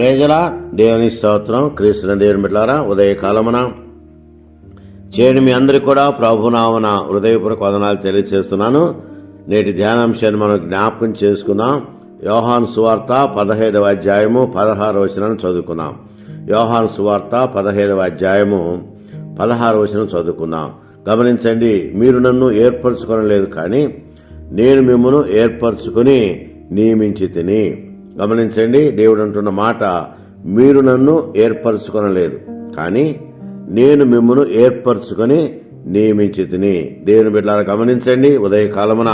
ప్రేజల దేవుని స్తోత్రం. క్రీస్తున దేవుని బిడ్డారా ఉదయకాలమున చేయని మీ అందరికి కూడా ప్రభునామన హృదయపూర్వక వదనాలు తెలియజేస్తున్నాను నేటి ధ్యానాంశాన్ని మనం జ్ఞాపకం చేసుకుందాం. యోహాన్ సువార్త పదహైదవ అధ్యాయము పదహారు వచనం చదువుకుందాం. యోహాన్ సువార్త పదహైదవ అధ్యాయము పదహారు వచనం చదువుకుందాం. గమనించండి మీరు నన్ను ఏర్పరచుకోనలేదు కానీ నేను మిమ్మల్ని ఏర్పరచుకుని నియమించి తిని. గమనించండి దేవుడు అంటున్న మాట మీరు నన్ను ఏర్పరచుకొనలేదు కానీ నేను మిమ్మను ఏర్పరచుకొని నియమించి తిని దేవుని బిడ్డలారా గమనించండి ఉదయకాలమున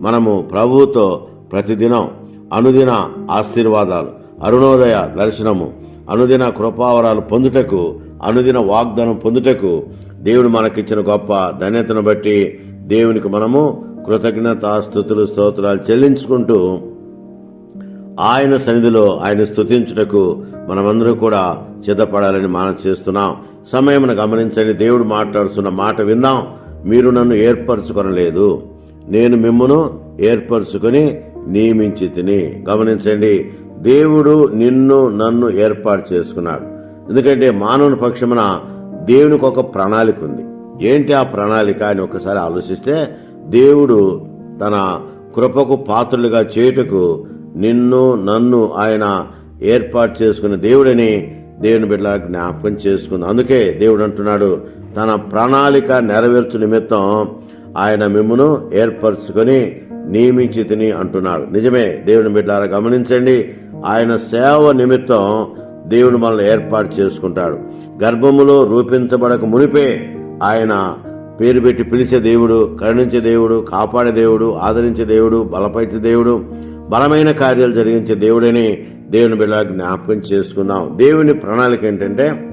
మనము ప్రభువుతో ప్రతిదినం అనుదిన ఆశీర్వాదాలు అరుణోదయ దర్శనము అనుదిన కృపావరాలు పొందుటకు అనుదిన వాగ్దానం పొందుటకు దేవుడు మనకిచ్చిన గొప్ప ధన్యతను బట్టి దేవునికి మనము కృతజ్ఞత స్థుతులు స్తోత్రాలు చెల్లించుకుంటూ ఆయన సన్నిధిలో ఆయన స్తుతించుటకు మనమందరం కూడా సిద్ధపడాలని మనం చేస్తున్నాం. సమయమును గమనించండి. దేవుడు మాట్లాడుతున్న మాట విందాం మీరు నన్ను ఏర్పరచుకొనలేదు. నేను మిమ్మను ఏర్పరచుకొని నియమించి తిని. గమనించండి. దేవుడు నిన్ను నన్ను ఏర్పాటు చేసుకున్నాడు. ఎందుకంటే మానవుని పక్షమున దేవునికి ఒక ప్రణాళిక ఉంది. ఏంటి ఆ ప్రణాళిక అని ఒకసారి ఆలోచిస్తే దేవుడు తన కృపకు పాత్రలుగా చేయుటకు నిన్ను నన్ను ఆయన ఏర్పాటు చేసుకున్న దేవుడని దేవుని బిడ్డ జ్ఞాపకం చేసుకుంది. అందుకే దేవుడు అంటున్నాడు తన ప్రణాళిక నెరవేర్చు నిమిత్తం ఆయన మిమ్మును ఏర్పరచుకొని నియమించి తిని అంటున్నాడు. నిజమే దేవుని బిడ్డారా గమనించండి ఆయన సేవ నిమిత్తం దేవుడు మనల్ని ఏర్పాటు చేసుకుంటాడు. గర్భములో రూపించబడక మునిపే ఆయన పేరు పెట్టి పిలిచే దేవుడు కరుణించే దేవుడు కాపాడే దేవుడు ఆదరించే దేవుడు బలపరిచే దేవుడు బలమైన కార్యాలు జరిగించే దేవుడని దేవుని బిడ్డ జ్ఞాపకం చేసుకుందాం. దేవుని ప్రణాళిక ఏంటంటే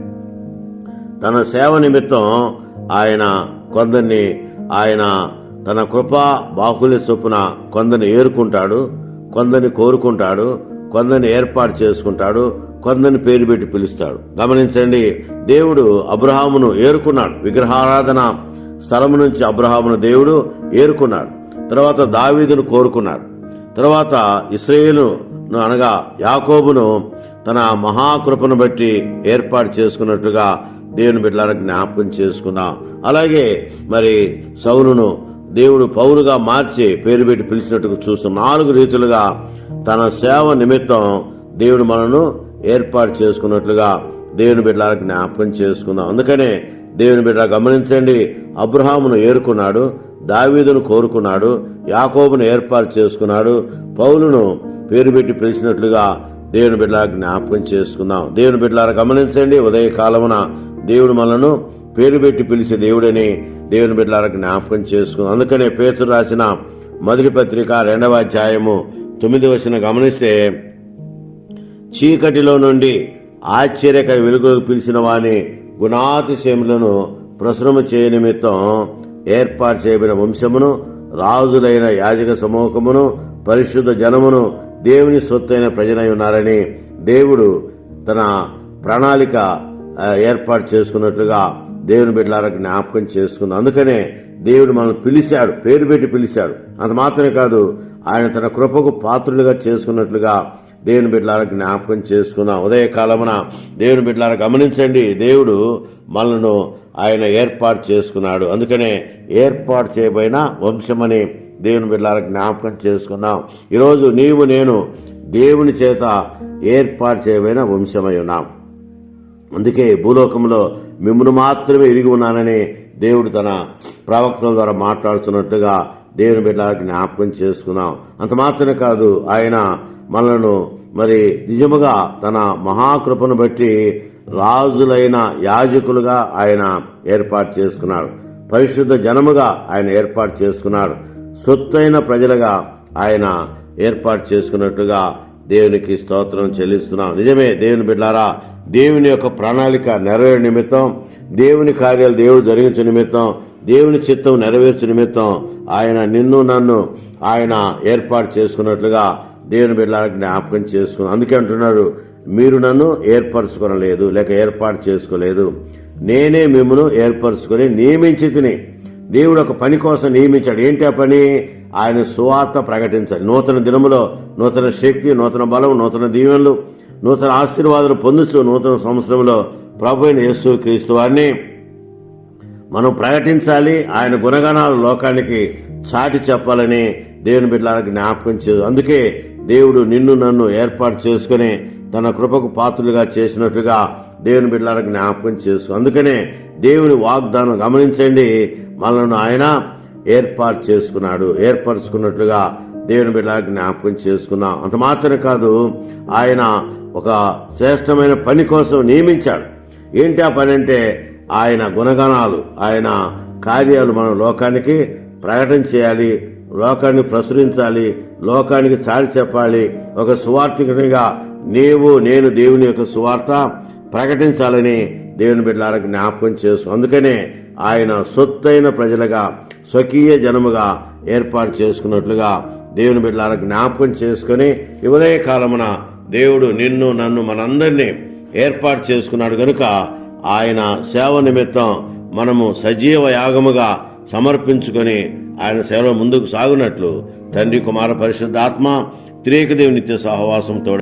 తన సేవ నిమిత్తం ఆయన కొందరిని ఆయన తన కృపా బాహుల్య చొప్పున కొందరిని ఏరుకుంటాడు కొందరిని కోరుకుంటాడు కొందరిని ఏర్పాటు చేసుకుంటాడు కొందరిని పేరు పెట్టి పిలుస్తాడు. గమనించండి దేవుడు అబ్రహామును ఏరుకున్నాడు. విగ్రహారాధన స్థలము నుంచి అబ్రహామును దేవుడు ఏరుకున్నాడు. తర్వాత దావీదును కోరుకున్నాడు. తర్వాత ఇస్రాయేలును అనగా యాకోబును తన మహాకృపను బట్టి ఏర్పాటు చేసుకున్నట్టుగా దేవుని బిడ్డలను జ్ఞాపకం చేసుకుందాం. అలాగే మరి సౌలును దేవుడు పౌరుగా మార్చి పేరు పెట్టి పిలిచినట్టుగా చూస్తున్న నాలుగు రీతులుగా తన సేవ నిమిత్తం దేవుడు మనను ఏర్పాటు చేసుకున్నట్లుగా దేవుని బిడ్డలకు జ్ఞాపకం చేసుకుందాం. అందుకనే దేవుని బిడ్డ గమనించండి అబ్రహామును ఏరుకున్నాడు. దావీదును కోరుకున్నాడు యాకోబును ఏర్పాటు చేసుకున్నాడు పౌలును పేరు పెట్టి పిలిచినట్లుగా దేవుని బిడ్డల జ్ఞాపకం చేసుకుందాం. దేవుని బిడ్డలారా గమనించండి ఉదయ కాలమున దేవుడు మనను పేరు పెట్టి పిలిచే దేవుడని దేవుని బిడ్డలారా జ్ఞాపకం చేసుకుందాం. అందుకనే పేతురు రాసిన మొదటి పత్రిక రెండవ అధ్యాయము తొమ్మిది వచ్చిన గమనిస్తే చీకటిలో నుండి ఆశ్చర్యక వెలుగులకు పిలిచిన వాని గుణాతిశయములను ప్రసరము చేయ నిమిత్తం ఏర్పాటు చేయబడిన వంశమును రాజులైన యాజక సమూహమును పరిశుద్ధ జనమును దేవుని సొత్తైన ప్రజలై ఉన్నారని దేవుడు తన ప్రణాళిక ఏర్పాటు చేసుకున్నట్లుగా దేవుని బిడ్డలారా జ్ఞాపకం చేసుకుంది. అందుకనే దేవుడు మనల్ని పిలిచాడు పేరు పెట్టి పిలిచాడు. అంత మాత్రమే కాదు ఆయన తన కృపకు పాత్రులుగా చేసుకున్నట్లుగా దేవుని బిడ్డలారా జ్ఞాపకం చేసుకుందాం. ఉదయకాలమున దేవుని బిడ్డలారా గమనించండి దేవుడు మనను ఆయన ఏర్పాటు చేసుకున్నాడు. అందుకనే ఏర్పాటు చేయబడిన వంశమని దేవుని బిడ్డల జ్ఞాపకం చేసుకుందాం. ఈరోజు నీవు నేను దేవుని చేత ఏర్పాటు చేయబడిన వంశమై ఉన్నాం. అందుకే భూలోకంలో మిమ్మల్ని మాత్రమే ఇరిగి ఉన్నానని దేవుడు తన ప్రవక్తల ద్వారా మాట్లాడుతున్నట్టుగా దేవుని బిడ్డలకు జ్ఞాపకం చేసుకుందాం. అంత మాత్రమే కాదు ఆయన మనలను మరి నిజముగా తన మహాకృపను బట్టి రాజులైన యాజకులుగా ఆయన ఏర్పాటు చేసుకున్నాడు. పరిశుద్ధ జనముగా ఆయన ఏర్పాటు చేసుకున్నాడు. సొత్తైన ప్రజలుగా ఆయన ఏర్పాటు చేసుకున్నట్టుగా దేవునికి స్తోత్రం చెల్లిస్తున్నాం. నిజమే దేవుని బిడ్డారా దేవుని యొక్క ప్రణాళిక నెరవేరు నిమిత్తం దేవుని కార్యాలు దేవుడు జరిగించే నిమిత్తం దేవుని చిత్తం నెరవేర్చే నిమిత్తం ఆయన నిన్ను నన్ను ఆయన ఏర్పాటు చేసుకున్నట్లుగా దేవుని బిడ్డలకు జ్ఞాపకం చేసుకున్నాం. అందుకే అంటున్నాడు మీరు నన్ను ఏర్పరచుకోనలేదు లేక ఏర్పాటు చేసుకోలేదు. నేనే మిమ్మల్ని ఏర్పరచుకొని నియమించి తిని. దేవుడు ఒక పని కోసం నియమించాడు. ఏంటి ఆ పని? ఆయన సువార్త ప్రకటించాలి నూతన దినములో నూతన శక్తి నూతన బలం నూతన దీవెనలు నూతన ఆశీర్వాదాలు పొందుతూ నూతన సంవత్సరంలో ప్రభు అయిన యేసు క్రీస్తు వారిని మనం ప్రకటించాలి. ఆయన గుణగణాలు లోకానికి చాటి చెప్పాలని దేవుని బిడ్డలకు జ్ఞాపకం చేయదు అందుకే దేవుడు నిన్ను నన్ను ఏర్పాటు చేసుకుని తన కృపకు పాత్రులుగా చేసినట్టుగా దేవుని బిడ్డలకు జ్ఞాపకం చేసు అందుకనే దేవుని వాగ్దానం గమనించండి. మనల్ని ఆయన ఏర్పాటు చేసుకున్నాడు. ఏర్పరచుకున్నట్లుగా దేవుని బిడ్డలకు జ్ఞాపకం చేసుకుందాం. అంత మాత్రమే కాదు ఆయన ఒక శ్రేష్టమైన పని కోసం నియమించాడు. ఏంటి ఆ పని అంటే ఆయన గుణగణాలు ఆయన కార్యాలు మనం లోకానికి ప్రకటన చేయాలి లోకాన్ని ప్రచురించాలి లోకానికి చాటి చెప్పాలి. ఒక సువార్థికునిగా నీవు నేను దేవుని యొక్క సువార్త ప్రకటించాలని దేవుని బిడ్డలకు జ్ఞాపకం చేసు అందుకనే ఆయన సొత్తైన ప్రజలుగా స్వకీయ జనముగా ఏర్పాటు చేసుకున్నట్లుగా దేవుని బిడ్డలకు జ్ఞాపకం చేసుకుని ఉదయ కాలమున దేవుడు నిన్ను నన్ను మనందరినీ ఏర్పాటు చేసుకున్నాడు కనుక ఆయన సేవ నిమిత్తం మనము సజీవ యాగముగా సమర్పించుకొని ఆయన సేవలో ముందుకు సాగునట్లు తండ్రి కుమార పరిశుద్ధాత్మ త్రేక దేవుని నిత్య సహవాసంతో